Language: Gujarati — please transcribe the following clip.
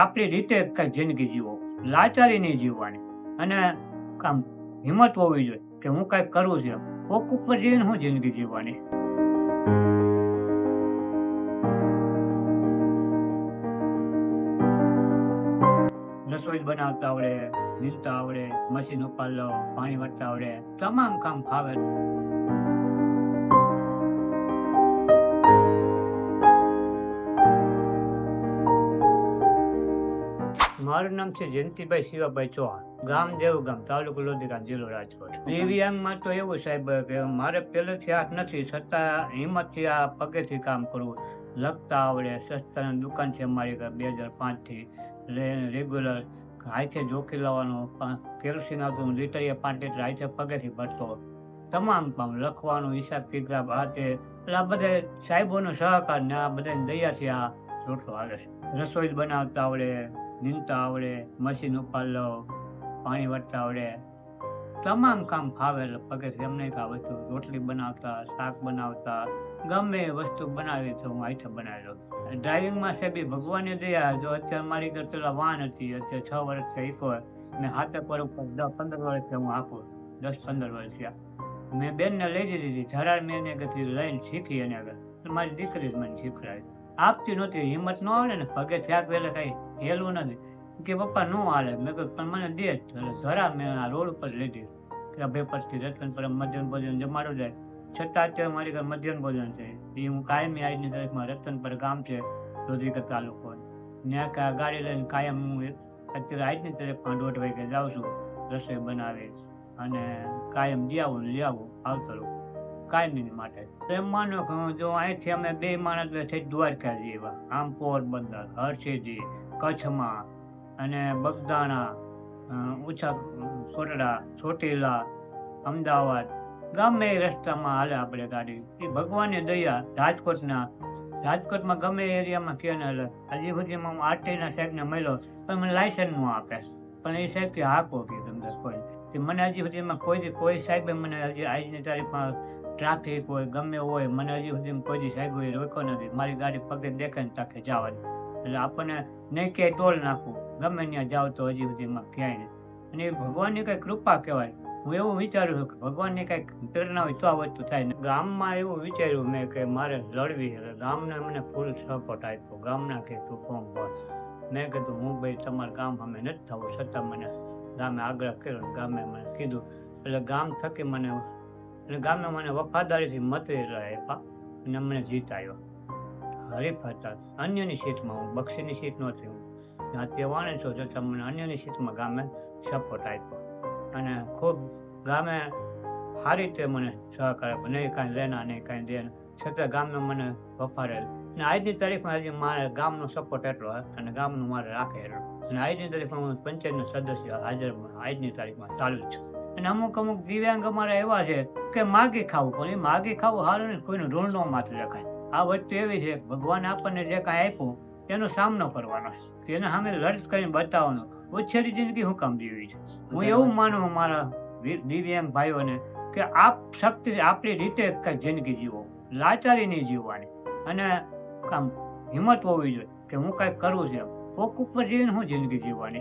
આપણી રીતે કંઈક જિંદગી જીવો લાચારી નહીં જીવવાની. અને આમ હિંમત હોવી જોઈએ કે હું કંઈક કરું છું કોક ઉપર જઈને હું જિંદગી જીવવાની. રસોઈ બનાવતા આવડે નીંદતા આવડે, મશીન ઉપાડલો, પાણી વરતા આવડે, તમામ કામ ફાવે. મારું નામ છે જયંતિભાઈ શિવાભાઈ ચૌહાણ, ગામ દેવગામ, તાલુકો લોધિકા જિલ્લો રાજકોટ. દિવ્યાંગમાં તો એવું સાહેબ, કે મારે પહેલેથી હાથ નથી, છતાં હિંમતથી આ પગેથી કામ કરવું. લખતા આવડે, સસ્તાની દુકાન છે મારી બે હજાર પાંચથી રેગ્યુલર હાથે જોખી લાવવાનું કેરોસીન આવતું લીટરીએ પાંચ લીટર હાથે પગેથી ભરતો. તમામ કામ લખવાનું હિસાબ કિતાબ હાથે એટલે આ બધા સાહેબોનો સહકાર ને આ બધા દયાથી આ રોટલો હાલે છે. રસોઈ બનાવતા આવડે, નીંદતા આવડે મશીન ઉપાડલો, પાણી વાળતા આવડે. તમામ કામ ફાવે એટલે પગેથી એમ નહીં કામ રોટલી બનાવતા, શાક બનાવતા, ગમે વસ્તુ બનાવી તો હું આઈટમ બનાવી લઉં. ડ્રાઇવિંગમાં છે બી ભગવાનની દયા. જો અત્યારે મારી ઘર પેલા વાહન હતી, અત્યારે છ વર્ષ થઈ હોય. મેં હાથે પર ઉપર દસ પંદર વર્ષથી હું આપું દસ પંદર વર્ષ થયા મેં બેનને લઈ દીધી હતી જરાડ મેં એને ગતિ લઈને શીખી એને આગળ. મારી દીકરી જ મને શીખડાવી આપતી નહોતી, હિંમત ન આવે ને પગે થયા એટલે કાંઈ હેલવું નથી. કે પપ્પા ન હાલે. મેં કહ્યું પણ મને દે એટલે જરા મેં આ રોડ ઉપર લીધી. કે બે પછી રતન પર મધ્યાહન ભોજન જમાડો જાય. છતાં અત્યારે મારી ઘર મધ્યાહન ભોજન છે. એ હું કાયમી આજની તારીખમાં રતન પર ગામ છે રોધિકા તાલુકો. ત્યાં કા ગાડી લઈને કાયમ હું અત્યારે આજની તારીખમાં દોઢ વાગે જાઉં છું રસોઈ બનાવી અને કાયમ આવું ને આવું, આવતો રહું. કાયમી માટે. એમ માનો કે જો અહીંથી અમે બે માણસ થઈ દ્વારકા જેવા. આમ પોરબંદર હર્ષિજી કચ્છમાં અને બગદાણા અ, કોટડા ચોટીલા અમદાવાદ. ગમે રસ્તામાં હાલે આપણે ગાડી. એ ભગવાનની દયા રાજકોટના રાજકોટમાં ગમે એરિયામાં કે ને હાલે. હજી સુધીમાં હું આરટીના સાહેબને મળ્યો પણ મને લાયસન્સ ન આપે. પણ એ સાહેબ કે હાકો કે તમને કોઈ. મને હજી સુધીમાં કોઈ કોઈ સાહેબે મને હજી આજની તારીખમાં ટ્રાફિક હોય, ગમે હોય, મને હજી સુધીમાં કોઈ દી એ રોક્યો નથી. મારી ગાડી પગે દેખાય ને તાકે જવાની. એટલે આપણને નહીં ક્યાંય ટોલ નાખવું. ગમે ત્યાં જાવ તો હજી સુધીમાં ક્યાંય નહીં. અને એ ભગવાનની કઈ કૃપા કહેવાય. હું એવું વિચારું છું કે ભગવાનની કંઈક પ્રેરણા હોય તો આ વસ્તુ થાય. ગામમાં એવું વિચાર્યું મેં કે મારે લડવી એટલે ગામને મને ફૂલ સપોર્ટ આપ્યો. ગામના કે તું ફોર્મ ભર મેં કીધું, હું ભાઈ તમારું ગામ અમે નથી થવું છતાં મને ગામે આગ્રહ કર્યો ગામે મને કીધું. એટલે ગામ થકી મને એટલે ગામે મને વફાદારીથી મતેલા આપ્યા અને મને જીત આવ્યો હરીફ હતા અન્યની સીટમાં હું, બક્ષીની સીટ નહોતી હું ત્યાં તહેવાણે છો છતાં મને અન્યની સીટમાં ગામે સપોર્ટ આપ્યો અને ખૂબ ગામે સારી રીતે મને સહકાર આપ્યો નહીં કાંઈ લેના, નહીં કાંઈ દેના. છતાં ગામે મને વફાડેલ અને આજની તારીખમાં હજી મારે ગામનો સપોર્ટ એટલો અને ગામનું મારે રાખે એટલો અને આજની તારીખમાં હું પંચાયતનો સદસ્ય હાજર આજની તારીખમાં ચાલુ છું. અને અમુક અમુક દિવ્યાંગ અમારા એવા છે કે માગી ખાવું પણ એ માગી ખાવું સારું ને કોઈનું ઋણ ન માથે રખાય. આ વસ્તુ એવી છે ભગવાન આપણને જે કાંઈ આપ્યું તેનો સામનો કરવાનો છે. તેના સામે લડત કરીને બતાવવાનો. ઉછેરી જિંદગી હું કામ જીવી છે? હું એવું માનું મારા દિવ્યાંગ ભાઈઓને કે આપ શક્તિ આપણી રીતે કંઈક જિંદગી જીવો. લાચારી નહીં જીવવાની. અને કામ હિંમત હોવી જોઈએ કે હું કંઈક કરું છે કોક ઉપર જીવીને હું જિંદગી જીવવાની.